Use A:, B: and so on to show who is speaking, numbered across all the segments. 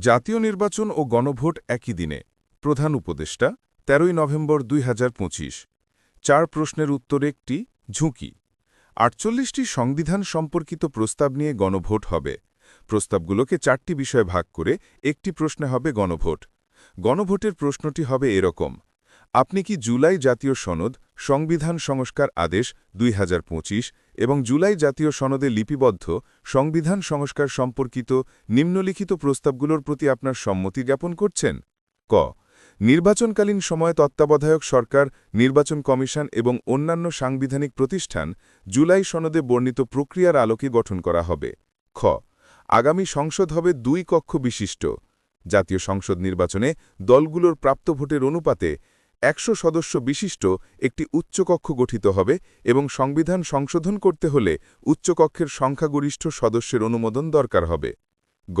A: জাতীয় নির্বাচন ও গণভোট একই দিনে। প্রধান উপদেষ্টা, তেরোই নভেম্বর দুই চার প্রশ্নের উত্তর একটি, ঝুঁকি। আটচল্লিশটি সংবিধান সম্পর্কিত প্রস্তাব নিয়ে গণভোট হবে। প্রস্তাবগুলোকে চারটি বিষয়ে ভাগ করে একটি প্রশ্নে হবে গণভোট। গণভোটের প্রশ্নটি হবে এরকম। আপনি কি জুলাই জাতীয় সনদ সংবিধান সংস্কার আদেশ দুই হাজার পঁচিশ এবং জুলাই জাতীয় সনদে লিপিবদ্ধ সংবিধান সংস্কার সম্পর্কিত নিম্নলিখিত প্রস্তাবগুলোর প্রতি আপনার সম্মতি জ্ঞাপন করছেন। ক. নির্বাচনকালীন সময়ে তত্ত্বাবধায়ক সরকার, নির্বাচন কমিশন এবং অন্যান্য সাংবিধানিক প্রতিষ্ঠান জুলাই সনদে বর্ণিত প্রক্রিয়ার আলোকে গঠন করা হবে। খ. আগামী সংসদ হবে দুই কক্ষ বিশিষ্ট। জাতীয় সংসদ নির্বাচনে দলগুলোর প্রাপ্ত ভোটের অনুপাতে একশো সদস্য বিশিষ্ট একটি উচ্চকক্ষ গঠিত হবে এবং সংবিধান সংশোধন করতে হলে উচ্চকক্ষের সংখ্যাগরিষ্ঠ সদস্যের অনুমোদন দরকার হবে। গ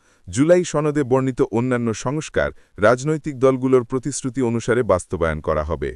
A: জুলাই সনদে বর্ণিত অন্যান্য সংস্কার রাজনৈতিক দলগুলোর প্রতিশ্রুতি অনুসারে বাস্তবায়ন করা হবে।